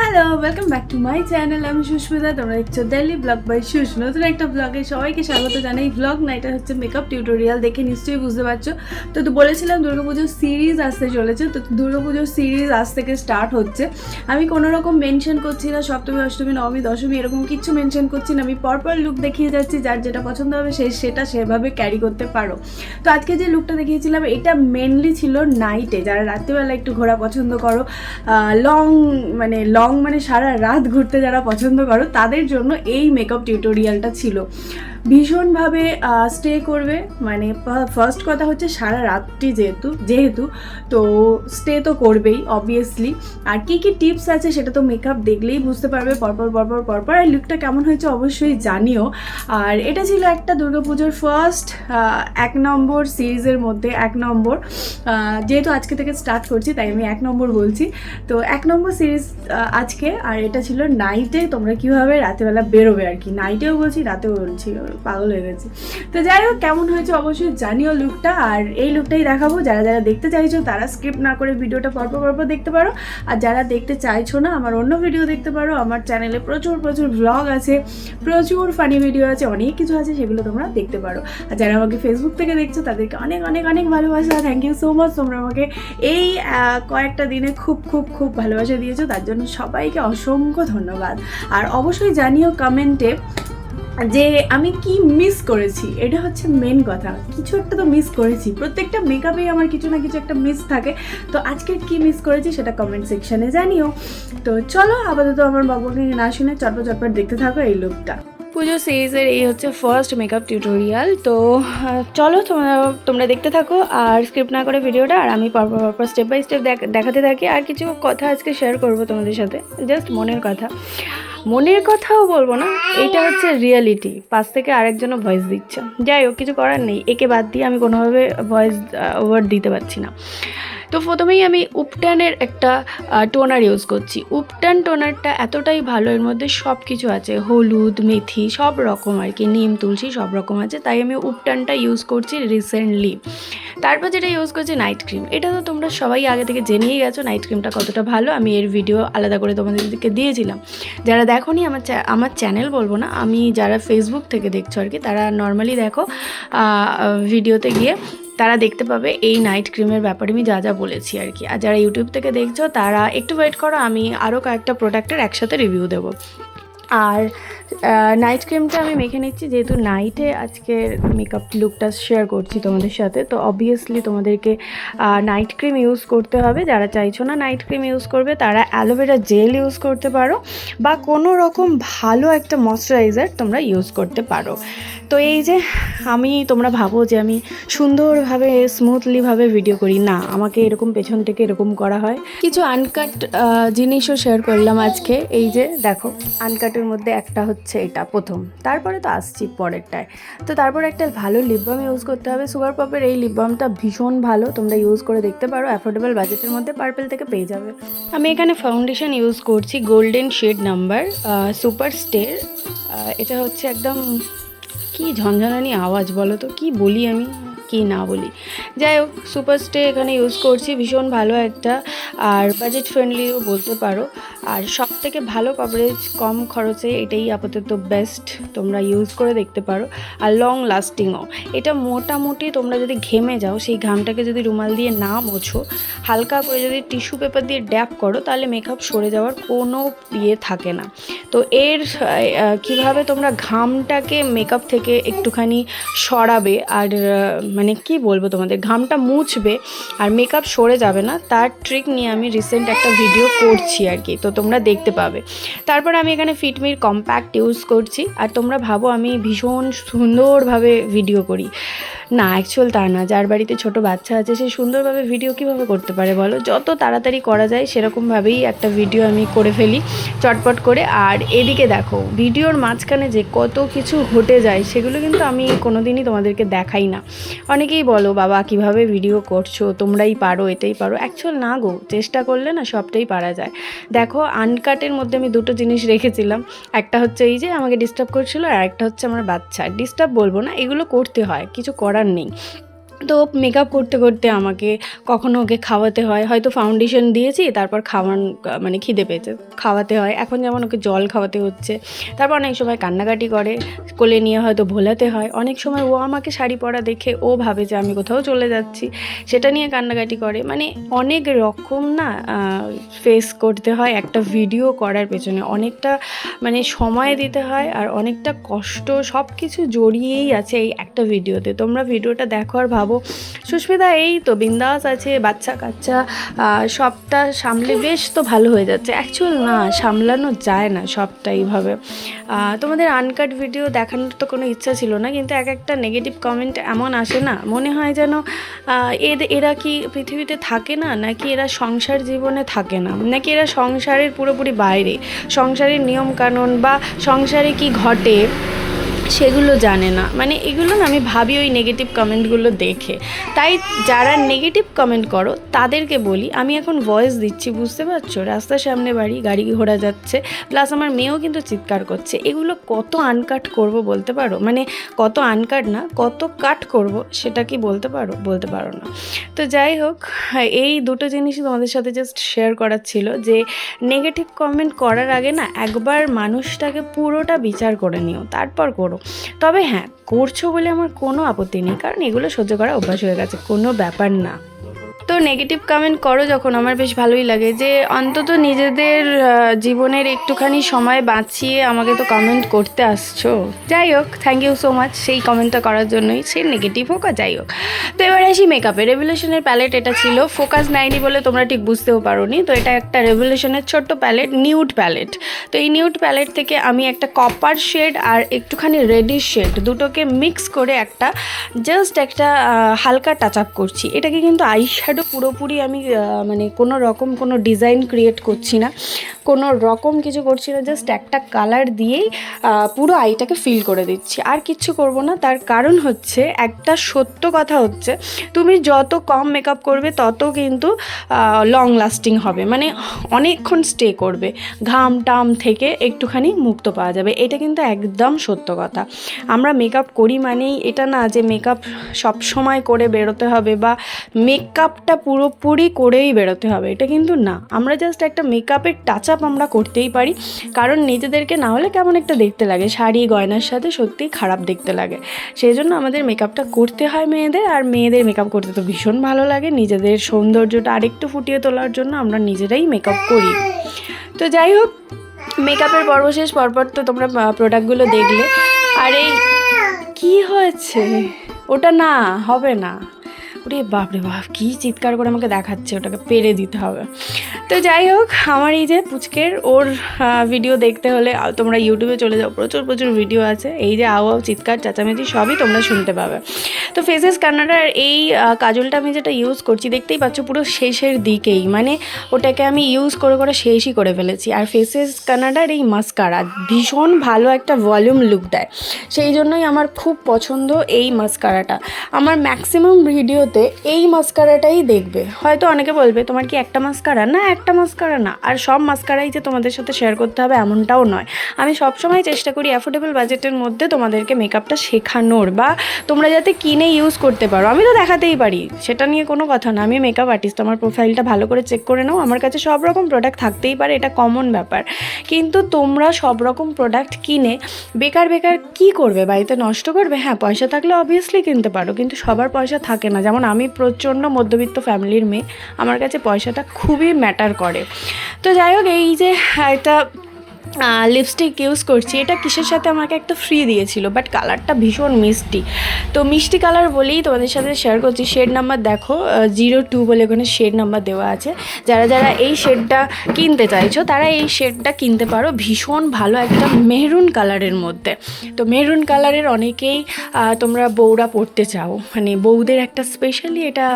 Hello welcome back to my channel আমি সুস্মিতা তোমরা দেখছ দিল্লি ব্লগ বাই সুস নতুন একটা ব্লগে সবাইকে স্বাগত জানাই। ব্লগ না এটা হচ্ছে মেকআপ টিউটোরিয়াল দেখে নিশ্চয়ই বুঝতে পারছ। তো তো বলেছিলাম দুর্গাপুজোর সিরিজ আসতে চলেছে, তো দুর্গাপুজোর সিরিজ আজ থেকে স্টার্ট হচ্ছে। আমি কোনো রকম মেনশন করছি না, সপ্তমী, অষ্টমী, নবমী, দশমী, এরকম কিছু মেনশন করছি না। আমি পরপর লুক দেখিয়ে যাচ্ছি, যার যেটা পছন্দ হবে সে, সেটা সেভাবে ক্যারি করতে পারো। তো আজকে যে লুকটা দেখিয়েছিলাম, এটা মেনলি ছিল নাইটে যারা রাত্রিবেলা একটু ঘোরা পছন্দ করো লং মানে লং মানে সারা রাত ঘুরতে যারা পছন্দ করো, তাদের জন্য এই মেকআপ টিউটোরিয়ালটা ছিল। ভীষণভাবে স্টে করবে মানে ফার্স্ট কথা হচ্ছে সারা রাতটি যেহেতু যেহেতু, তো স্টে তো করবেই অবভিয়াসলি আর কী কী টিপস আছে সেটা তো মেকআপ দেখলেই বুঝতে পারবে, পরপর পরপর পরপর। আর লুকটা কেমন হয়েছে অবশ্যই জানিও। আর এটা ছিল একটা দুর্গাপুজোর ফার্স্ট এক নম্বর সিরিজের মধ্যে এক নম্বর। যেহেতু আজকে থেকে স্টার্ট করছি, তাই আমি এক নম্বর বলছি। তো এক নম্বর সিরিজ আজকে, আর এটা ছিল নাইটে তোমরা কীভাবে রাতেবেলা বেরোবে আর কি। নাইটেও বলছি, রাতেও বলছি পাগল হয়ে গেছি। তো যাই হোক, কেমন হয়েছে অবশ্যই জানিও লুকটা আর এই লুকটাই দেখাবো। যারা যারা দেখতে চাইছো, তারা স্ক্রিপ্ট না করে ভিডিওটা পরপর পরপর দেখতে পারো। আর যারা দেখতে চাইছো না, আমার অন্য ভিডিও দেখতে পারো। আমার চ্যানেলে প্রচুর প্রচুর ব্লগ আছে, প্রচুর ফানি ভিডিও আছে, অনেক কিছু আছে, সেগুলো তোমরা দেখতে পারো। আর যারা আমাকে ফেসবুক থেকে দেখছ, তাদেরকে অনেক অনেক অনেক ভালোবাসা। থ্যাংক ইউ সো মাচ তোমরা আমাকে এই কয়েকটা দিনে খুব খুব খুব ভালোবাসা দিয়েছ, তার জন্য সবাইকে অসংখ্য ধন্যবাদ। আর অবশ্যই জানিও কমেন্টে যে আমি কি মিস করেছি, এটা হচ্ছে মেন কথা। কিছু একটা তো মিস করেছি, প্রত্যেকটা মেকআপে আমার কিছু না কিছু একটা মিস থাকে। তো আজকে কি মিস করেছি সেটা কমেন্ট সেকশনে জানিও। তো চলো, আপাতত আমার বাবুকে না শুনে চটপট চটপট দেখতে থাকো এই লুকটা পুজো সিরিজের এই হচ্ছে ফার্স্ট মেকআপ টিউটোরিয়াল তো চলো তোমরা তোমরা দেখতে থাকো আর স্ক্রিপ্ট না করে ভিডিওটা আর আমি পরপর পরপর স্টেপ বাই স্টেপ দেখাতে থাকি। আর কিছু কথা আজকে শেয়ার করব তোমাদের সাথে। জাস্ট মনের কথা। মনের কথাও বলব না, এটা হচ্ছে রিয়েলিটি পাশ থেকে আরেকজনও ভয়েস দিচ্ছে। যাই হোক, কিছু করার নেই। একে বাদ দিয়ে আমি কোনোভাবে ভয়েস ওভার দিতে পারছি না। তো প্রথমেই আমি উপটানের একটা টোনার ইউজ করছি। উপটান টোনারটা এতটাই ভালো, এর মধ্যে সব কিছু আছে। হলুদ, মেথি, সব রকম আর কি, নিম, তুলসী, সব রকম আছে। তাই আমি উপটানটা ইউজ করছি রিসেন্টলি তারপর যেটা ইউজ করছি নাইট ক্রিম এটা তো তোমরা সবাই আগে থেকে জেনেই গেছো নাইট ক্রিমটা কতটা ভালো। আমি এর ভিডিও আলাদা করে তোমাদেরকে দিয়েছিলাম। যারা দেখোনি আমার আমার চ্যানেল বলব না, আমি যারা ফেসবুক থেকে দেখছ আর কি, তারা নর্মালি দেখো ভিডিওতে গিয়ে তারা দেখতে পাবে এই নাইট ক্রিমের ব্যাপারে আমি যা যা বলেছি আর কি। আর যারা ইউটিউব থেকে দেখছ, তারা একটু ওয়েট করো, আমি আরও কয়েকটা প্রোডাক্টের একসাথে রিভিউ দেবো। আর নাইট ক্রিমটা আমি মেখে নিচ্ছি, যেহেতু নাইটে আজকে মেকআপ লুকটা শেয়ার করছি তোমাদের সাথে, তো অবভিয়াসলি তোমাদেরকে নাইট ক্রিম ইউজ করতে হবে। যারা চাইছো না নাইট ক্রিম ইউজ করবে, তারা অ্যালোভেরা জেল ইউজ করতে পারো বা কোনো রকম ভালো একটা ময়শ্চারাইজার তোমরা ইউজ করতে পারো। তো এই যে, আমি, তোমরা ভাবো যে আমি সুন্দরভাবে স্মুথলিভাবে ভিডিও করি। না, আমাকে এরকম পেছন থেকে এরকম করা হয়। কিছু আনকাট জিনিসও শেয়ার করলাম আজকে। এই যে, দেখো আনকাটের মধ্যে একটা হচ্ছে এটা প্রথম। তারপরে তো আসছি পরেরটায়। তো তারপর একটা ভালো লিপ বাম ইউজ করতে হবে। সুগার পপের এই লিপ বামটা ভীষণ ভালো। তোমরা ইউজ করে দেখতে পারো। অ্যাফোর্ডেবল বাজেটের মধ্যে পার্পেল থেকে পেয়ে যাবে। আমি এখানে ফাউন্ডেশন ইউজ করছি গোল্ডেন শেড নাম্বার সুপার স্টের এটা হচ্ছে একদম কি ঝনঝনানি আওয়াজ বলো তো? কি বলি আমি? কি না বলি? যাই হোক সুপার স্টে এখানে ইউজ করছি। ভীষণ ভালো একটা। আর বাজেট ফ্রেন্ডলিও বলতে পারো। আর সব থেকে ভালো কভারেজ কম খরচে এটাই আপাতত বেস্ট তোমরা ইউজ করে দেখতে পারো। আর লং লাস্টিংও এটা মোটামুটি তোমরা যদি ঘেমে যাও, সেই ঘামটাকে যদি রুমাল দিয়ে না মোছো, হালকা করে যদি টিস্যু পেপার দিয়ে ড্যাপ করো, তাহলে মেকআপ সরে যাওয়ার কোনো ইয়ে থাকে না। তো এর কীভাবে তোমরা ঘামটাকে মেকআপ থেকে একটুখানি সরাবে আর মানে কি বলব তোমাদের, ঘামটা মুছবে আর মেকআপ সরে যাবে না, তার ট্রিক নিয়ে আমি রিসেন্ট একটা ভিডিও করছি আর কি। তো তোমরা দেখতে পাবে। তারপর আমি এখানে ফিটমির কম্প্যাক্ট ইউজ করছি। আর তোমরা ভাবো আমি ভীষণ সুন্দরভাবে ভিডিও করি। না অ্যাকচুয়াল তা না। যার বাড়িতে ছোট বাচ্চা আছে, সে সুন্দরভাবে ভিডিও কীভাবে করতে পারে বলো? যত তাড়াতাড়ি করা যায়, সেরকমভাবেই একটা ভিডিও আমি করে ফেলি, চটপট করে। আর এদিকে দেখো ভিডিওর মাঝখানে যে কত কিছু ঘটে যায়, সেগুলো কিন্তু আমি কোনো দিনই তোমাদেরকে দেখাই না। অনেকেই বলো, বাবা, কীভাবে ভিডিও করছ? তোমরাই পারো এটাই পারো। অ্যাকচুয়াল না গো, চেষ্টা করলে না সবটাই পারা যায়। দেখো আনকাটের মধ্যে আমি দুটো জিনিস রেখেছিলাম। একটা হচ্ছে এই যে, আমাকে ডিস্টার্ব করছিল, আর একটা হচ্ছে আমার বাচ্চা। ডিস্টার্ব বলব না, এগুলো করতে হয়। কিছু করার নেই। তো মেকআপ করতে করতে আমাকে কখনো ওকে খাওয়াতে হয়। হয়তো ফাউন্ডেশন দিয়েছি, তারপর খাওয়ান মানে খিদে পেয়েছে, খাওয়াতে হয়। এখন যেমন ওকে জল খাওয়াতে হচ্ছে, তারপর অনেক সময় কান্নাকাটি করে, কোলে নিয়ে হয়তো ভোলাতে হয়। অনেক সময় ও আমাকে শাড়ি পরা দেখে ও ভাবে যে আমি কোথাও চলে যাচ্ছি, সেটা নিয়ে কান্নাকাটি করে। মানে অনেক রকম না ফেস করতে হয়, একটা ভিডিও করার পেছনে। অনেকটা মানে সময় দিতে হয় আর অনেকটা কষ্ট সব কিছু জড়িয়েই আছে এই একটা ভিডিওতে তোমরা ভিডিওটা দেখো আর ভাবো সুস্মিতা, এই তো বিন্দাস আছে, বাচ্চা কাচ্চা সবটা সামলে বেশ তো ভালো হয়ে যাচ্ছে। অ্যাকচুয়াল না, সামলানো যায় না সবটা এইভাবে। তোমাদের আনকাট ভিডিও দেখানোর তো কোনো ইচ্ছা ছিল না, কিন্তু এক একটা নেগেটিভ কমেন্ট এমন আসে না, মনে হয় যেন এরা কি পৃথিবীতে থাকে না, নাকি এরা সংসার জীবনে থাকে না? নাকি এরা সংসারের পুরোপুরি বাইরে? সংসারের নিয়ম কানুন বা সংসারে কি ঘটে? সেগুলো জানে না। মানে এগুলো না আমি ভাবি ওই নেগেটিভ কমেন্টগুলো দেখে। তাই যারা নেগেটিভ কমেন্ট করো, তাদেরকে বলি, আমি এখন ভয়েস দিচ্ছি, বুঝতে পারছ? রাস্তার সামনে বাড়ি, গাড়ি ঘোড়া যাচ্ছে প্লাস আমার মেয়েও কিন্তু চিৎকার করছে। এগুলো কত আনকাট করব বলতে পারো? মানে কত আনকাট না, কত কাট করব সেটা কি বলতে পারো? বলতে পারো না। তো যাই হোক, এই দুটো জিনিসই তোমাদের সাথে জাস্ট শেয়ার করার ছিল যে নেগেটিভ কমেন্ট করার আগে না একবার মানুষটাকে পুরোটা বিচার করে নিও। তারপর করো। তবে হ্যাঁ করছ বলে আমার কোনো আপত্তি নেই, কারণ এগুলো সহ্য করা অভ্যাস হয়ে গেছে, কোনো ব্যাপার না। তো নেগেটিভ কমেন্ট করো যখন, আমার বেশ ভালোই লাগে যে অন্তত নিজেদের জীবনের একটুখানি সময় বাঁচিয়ে আমাকে তো কমেন্ট করতে আসছো। যাই হোক থ্যাংক ইউ সো মাচ সেই কমেন্টটা করার জন্যই, সে নেগেটিভ হোক আর যাই হোক। তো এবার আসি মেকআপে রেভলিউশনের প্যালেট এটা ছিল ফোকাস নাইনি বলে তোমরা ঠিক বুঝতেও পারোনি, তো এটা একটা রেভলিউশনের ছোট্ট প্যালেট নিউড প্যালেট তো এই নিউড প্যালেট থেকে আমি একটা কপার শেড আর একটুখানি রেডিশ শেড দুটোকে মিক্স করে একটা জাস্ট একটা হালকা টাচ আপ করছি। এটাকে কিন্তু আই শ্যাডো পুরোপুরি আমি মানে কোনো রকম কোনো ডিজাইন ক্রিয়েট করছি না। কোনো রকম কিছু করছি না জাস্ট একটা কালার দিয়েই পুরো আইটাকে ফিল করে দিচ্ছি। আর কিচ্ছু করব না, তার কারণ হচ্ছে, একটা সত্য কথা হচ্ছে, তুমি যত কম মেকআপ করবে, তত কিন্তু লং লাস্টিং হবে। মানে অনেকক্ষণ স্টে করবে। ঘাম টাম থেকে একটুখানি মুক্ত পাওয়া যাবে। এটা কিন্তু একদম সত্য কথা। আমরা মেকআপ করি মানেই এটা না যে মেকআপ সব সময় করে বেরোতে হবে বা মেকআপটা পুরোপুরি করেই বেরোতে হবে, এটা কিন্তু না। আমরা জাস্ট একটা মেকআপের টাচ আপ আমরা করতেই পারি, কারণ নিজেদেরকে না হলে কেমন একটা দেখতে লাগে, শাড়ি, গয়নার সাথে সত্যিই খারাপ দেখতে লাগে। সেই জন্য আমাদের মেকআপটা করতে হয় মেয়েদের, আর মেয়েদের মেকআপ করতে তো ভীষণ ভালো লাগে, নিজেদের সৌন্দর্যটা আরেকটু ফুটিয়ে তোলার জন্য আমরা নিজেরাই মেকআপ করি। তো যাই হোক মেকআপের পর্ব শেষ, পরপর তো তোমরা প্রোডাক্টগুলো দেখলে। আর এই কী হয়েছে? ওটা না, হবে না। ওরে বাপরে বাপ, কী চিৎকার করে আমাকে দেখাচ্ছে, ওটাকে পেরে দিতে হবে। তো যাই হোক, আমার এই যে পুচকের, ওর ভিডিও দেখতে হলে তোমরা ইউটিউবে চলে যাও, প্রচুর প্রচুর ভিডিও আছে। এই যে আও আও চিৎকার, চেঁচামেচি, সবই তোমরা শুনতে পাবে। তো ফেসেস কান্নাডার এই কাজলটা আমি যেটা ইউজ করছি, দেখতেই পাচ্ছ পুরো শেষের দিকেই। মানে ওটাকে আমি ইউজ করে করে শেষই করে ফেলেছি। আর ফেসেস কানাডার এই মাস্কারা ভীষণ ভালো একটা ভলিউম লুক দেয়। সেই জন্যই আমার খুব পছন্দ এই মাস্কারাটা আমার ম্যাক্সিমাম ভিডিওতে এই মাস্কারাটাই দেখবে। হয়তো অনেকে বলবে, তোমার কি একটা মাস্কারা? না, একটা মাস্কারা না। আর সব মাস্কারাই যে তোমাদের সাথে শেয়ার করতে হবে এমনটাও নয়। আমি সবসময় চেষ্টা করি অ্যাফোর্ডেবল বাজেটের মধ্যে তোমাদেরকে মেকআপটা শেখানোর বা তোমরা যাতে কিনে ইউজ করতে পারো। আমি তো দেখাতেই পারি। সেটা নিয়ে কোনো কথা না। আমি মেকআপ আর্টিস্ট আমার প্রোফাইলটা ভালো করে চেক করে নাও। আমার কাছে সব রকম প্রোডাক্ট থাকতেই পারে, এটা কমন ব্যাপার। কিন্তু তোমরা সব রকম প্রোডাক্ট কিনে বেকার বেকার কি করবে? বাড়িতে নষ্ট করবে? হ্যাঁ পয়সা থাকলে অবভিয়াসলি কিনতে পারো। কিন্তু সবার পয়সা থাকে না। যেমন আমি প্রচণ্ড মধ্যবিত্ত ফ্যামিলির মেয়ে, আমার কাছে পয়সাটা খুবই ম্যাটার করে। তো যাই হোক, এই যে একটা লিপস্টিক ইউজ করছি। এটা কিসের সাথে আমাকে একটা ফ্রি দিয়েছিল বাট কালারটা ভীষণ মিষ্টি। তো মিষ্টি কালার বলেই তোমাদের সাথে শেয়ার করছি। শেড নাম্বার দেখো জিরো টু বলে ওখানে শেড নাম্বার দেওয়া আছে। যারা যারা এই শেডটা কিনতে চাইছো, তারা এই শেডটা কিনতে পারো ভীষণ ভালো একটা মেহরুন কালারের মধ্যে। তো মেহরুন কালারের অনেকেই তোমরা বউরা পড়তে চাও। মানে বউদের একটা স্পেশালি এটা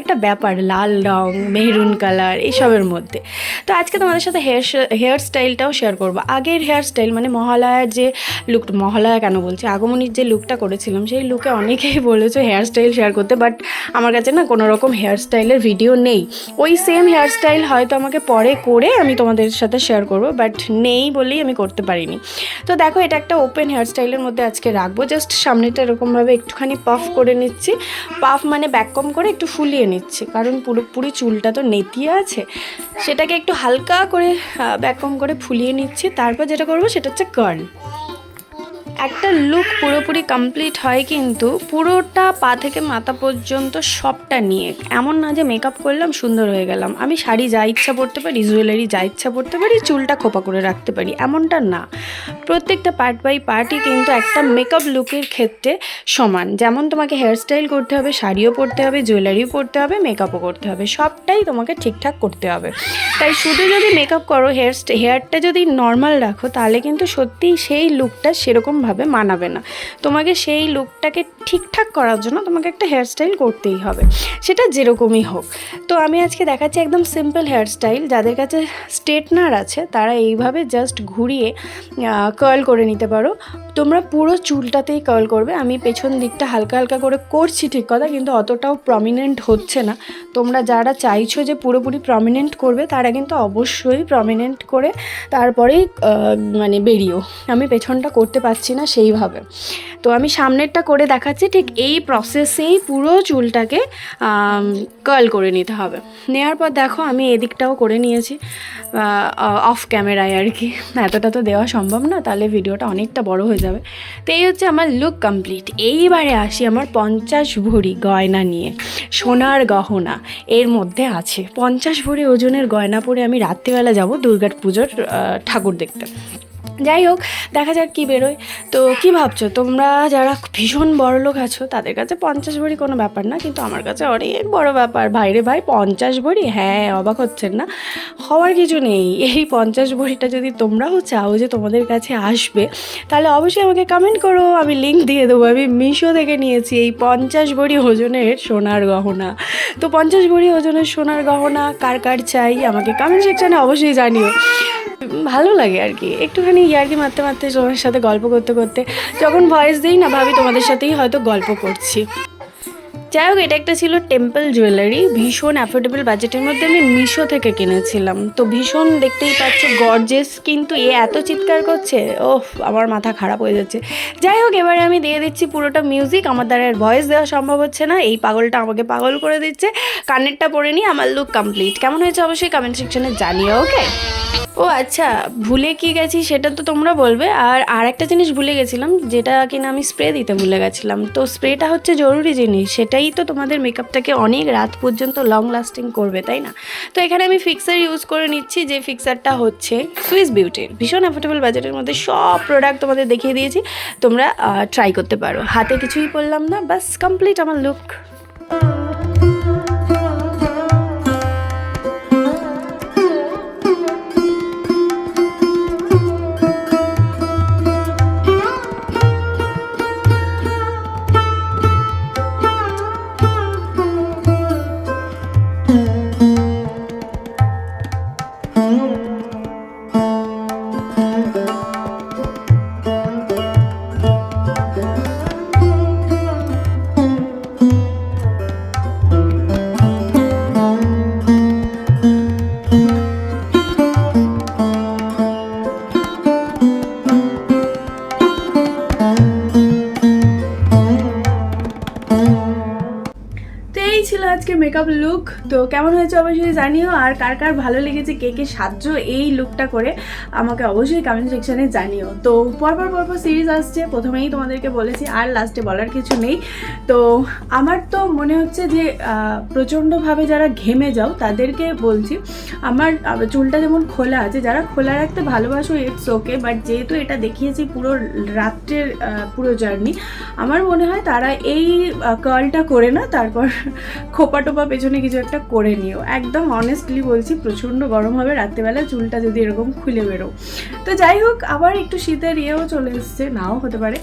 একটা ব্যাপার, লাল রং মেহরুন কালার এইসবের মধ্যে। তো আজকে তোমাদের সাথে হেয়ার হেয়ার স্টাইলটাও শেয়ার করব। আগের হেয়ার স্টাইল মানে মহালয়ার যে লুক মহালয়া কেন বলছি? আগমনীর যে লুকটা করেছিলাম, সেই লুকে অনেকেই বলেছ হেয়ার স্টাইল শেয়ার করতে বাট আমার কাছে না কোনো রকম হেয়ার স্টাইলের ভিডিও নেই। ওই সেম হেয়ার স্টাইল হয়তো আমাকে পরে করে আমি তোমাদের সাথে শেয়ার করব বাট নেই বলেই আমি করতে পারিনি। তো দেখো, এটা একটা ওপেন হেয়ার স্টাইলের মধ্যে আজকে রাখব। জাস্ট সামনেটা এরকমভাবে একটুখানি পাফ করে নিচ্ছি। পাফ মানে ব্যাককম করে একটু ফুলিয়ে নিচ্ছি। কারণ পুরোপুরি চুলটা তো নেতিয়ে আছে। সেটাকে একটু হালকা করে ব্যাকম করে ফুলিয়ে নিচ্ছি। তারপর যেটা করব সেটা হচ্ছে কার্ল একটা লুক পুরোপুরি কমপ্লিট হয় কিন্তু পুরোটা পা থেকে মাথা পর্যন্ত সবটা নিয়ে। এমন না যে মেকআপ করলাম, সুন্দর হয়ে গেলাম। আমি শাড়ি যা ইচ্ছা পরতে পারি জুয়েলারি যা ইচ্ছা পরতে পারি, চুলটা খোপা করে রাখতে পারি, এমনটা না। প্রত্যেকটা পার্ট বাই পার্টই কিন্তু একটা মেকআপ লুকের ক্ষেত্রে সমান। যেমন তোমাকে হেয়ারস্টাইল করতে হবে, শাড়িও পরতে হবে জুয়েলারিও পরতে হবে মেকআপও করতে হবে। সবটাই তোমাকে ঠিকঠাক করতে হবে। তাই শুধু যদি মেকআপ করো হেয়ার হেয়ারটা যদি নর্মাল রাখো, তাহলে কিন্তু সত্যিই সেই লুকটা সেরকমভাবে মানাবে না। তোমাকে সেই লুকটাকে ঠিকঠাক করার জন্য তোমাকে একটা হেয়ারস্টাইল করতেই হবে। সেটা যেরকমই হোক। তো আমি আজকে দেখাচ্ছি একদম সিম্পল হেয়ারস্টাইল যাদের কাছে স্ট্রেটনার আছে, তারা এইভাবে জাস্ট ঘুরিয়ে কার্ল করে নিতে পারো। তোমরা পুরো চুলটাতেই কার্ল করবে। আমি পেছন দিকটা হালকা হালকা করে করছি ঠিক কথা, কিন্তু অতটাও প্রমিনেন্ট হচ্ছে না। তোমরা যারা চাইছো যে পুরোপুরি প্রমিনেন্ট করবে, তারা কিন্তু অবশ্যই প্রমিনেন্ট করে তারপরেই মানে বেরিয়েও আমি পেছনটা করতে পারছি না। সেইভাবে। তো আমি সামনেরটা করে দেখাচ্ছি, ঠিক এই প্রসেসেই পুরো চুলটাকে কার্ল করে নিতে হবে। নেওয়ার পর দেখো আমি এদিকটাও করে নিয়েছি অফ ক্যামেরায় আর কি। এতটা তো দেওয়া সম্ভব না, তাহলে ভিডিওটা অনেকটা বড় হয়ে যাবে। তো এই হচ্ছে আমার লুক কমপ্লিট এইবারে আসি আমার পঞ্চাশ ভরি গয়না নিয়ে, সোনার গহনা। এর মধ্যে আছে, পঞ্চাশ ভরি ওজনের গয়না পরে আমি রাত্রিবেলা যাব দুর্গার পুজোর ঠাকুর দেখতে। যাই হোক দেখা যাক কী বেরোয়। তো কি ভাবছ? তোমরা যারা ভীষণ বড় লোক আছো, তাদের কাছে পঞ্চাশ ভরি কোনো ব্যাপার না, কিন্তু আমার কাছে অনেক বড় ব্যাপার। ভাইরে ভাই, পঞ্চাশ ভরি? হ্যাঁ অবাক হচ্ছেন না? হওয়ার কিছু নেই। এই পঞ্চাশ ভরিটা যদি তোমরাও চাও যে তোমাদের কাছে আসবে, তাহলে অবশ্যই আমাকে কমেন্ট করো। আমি লিঙ্ক দিয়ে দেবো। আমি মিশো থেকে নিয়েছি এই পঞ্চাশ ভরি ওজনের সোনার গহনা। তো পঞ্চাশ ভরি ওজনের সোনার গহনা কার কার চাই, আমাকে কমেন্ট সেকশানে অবশ্যই জানিও। ভালো লাগে আর কি। একটুখানি ইয়ার্কি মারতে মারতে তোমার সাথে গল্প করতে করতে যখন ভয়েস দিই না ভাবি তোমাদের সাথেই হয়তো গল্প করছি। যাই হোক, এটা একটা ছিল টেম্পল জুয়েলারি ভীষণ অ্যাফোর্ডেবল বাজেটের মধ্যে আমি মিশো থেকে কিনেছিলাম। তো ভীষণ দেখতেই পাচ্ছ গর্জেস কিন্তু এ এত চিৎকার করছে ওহ আমার মাথা খারাপ হয়ে যাচ্ছে। যাই হোক, এবারে আমি দিয়ে দিচ্ছি পুরোটা মিউজিক আমার দ্বারা ভয়েস দেওয়া সম্ভব হচ্ছে না, এই পাগলটা আমাকে পাগল করে দিচ্ছে। কানেরটা পরে নিয়ে আমার লুক কমপ্লিট কেমন হয়েছে অবশ্যই কমেন্ট সেকশনে জানিও ওকে ও আচ্ছা ভুলে কি গেছি সেটা তো তোমরা বলবে। আর আর একটা জিনিস ভুলে গেছিলাম, যেটা কিনা আমি স্প্রে দিতে ভুলে গেছিলাম। তো স্প্রেটা হচ্ছে জরুরি জিনিস, সেটাই তো তোমাদের মেকআপটাকে অনেক রাত পর্যন্ত লং লাস্টিং করবে, তাই না? তো এখানে আমি ফিক্সার ইউজ করে নিচ্ছি, যে ফিক্সারটা হচ্ছে সুইস বিউটির ভীষণ অ্যাফোর্ডেবল বাজেটের মধ্যে সব প্রোডাক্ট তোমাদের দেখিয়ে দিয়েছি, তোমরা ট্রাই করতে পারো। হাতে কিছুই পড়লাম না, বাস কমপ্লিট আমার লুক ছিল আজকে মেকআপ লুক তো কেমন হয়েছে অবশ্যই জানিও। আর কার কার ভালো লেগেছে, কে কে সাহায্য এই লুকটা করে আমাকে অবশ্যই কমেন্ট সেকশানে জানিও। তো পরপর পরপর সিরিজ আসছে, প্রথমেই তোমাদেরকে বলেছি আর লাস্টে বলার কিছু নেই। তো আমার তো মনে হচ্ছে যে প্রচণ্ডভাবে যারা ঘেমে যাও, তাদেরকে বলছি, আমার চুলটা যেমন খোলা আছে, যারা খোলা রাখতে ভালোবাসো ইটস ওকে বাট যেহেতু এটা দেখিয়েছি পুরো রাত্রের পুরো জার্নি আমার মনে হয় তারা এই কার্লটা করে না, তারপর খোপা টোপা পেছনে কিছু একটা করে নিও। একদম অনেস্টলি বলছি, প্রচণ্ড গরম হবে, রাত্রেবেলা চুলটা যদি এরকম খুলে বেরো। তো যাই হোক, আবার একটু শীতের ইয়েও চলে এসছে, নাও হতে পারে।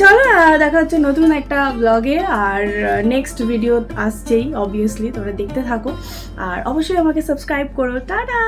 চলো দেখা হচ্ছে নতুন একটা ব্লগে আর নেক্সট ভিডিও আসছেই অবভিয়াসলি তোমরা দেখতে থাকো। আর অবশ্যই আমাকে সাবস্ক্রাইব করো। টাটা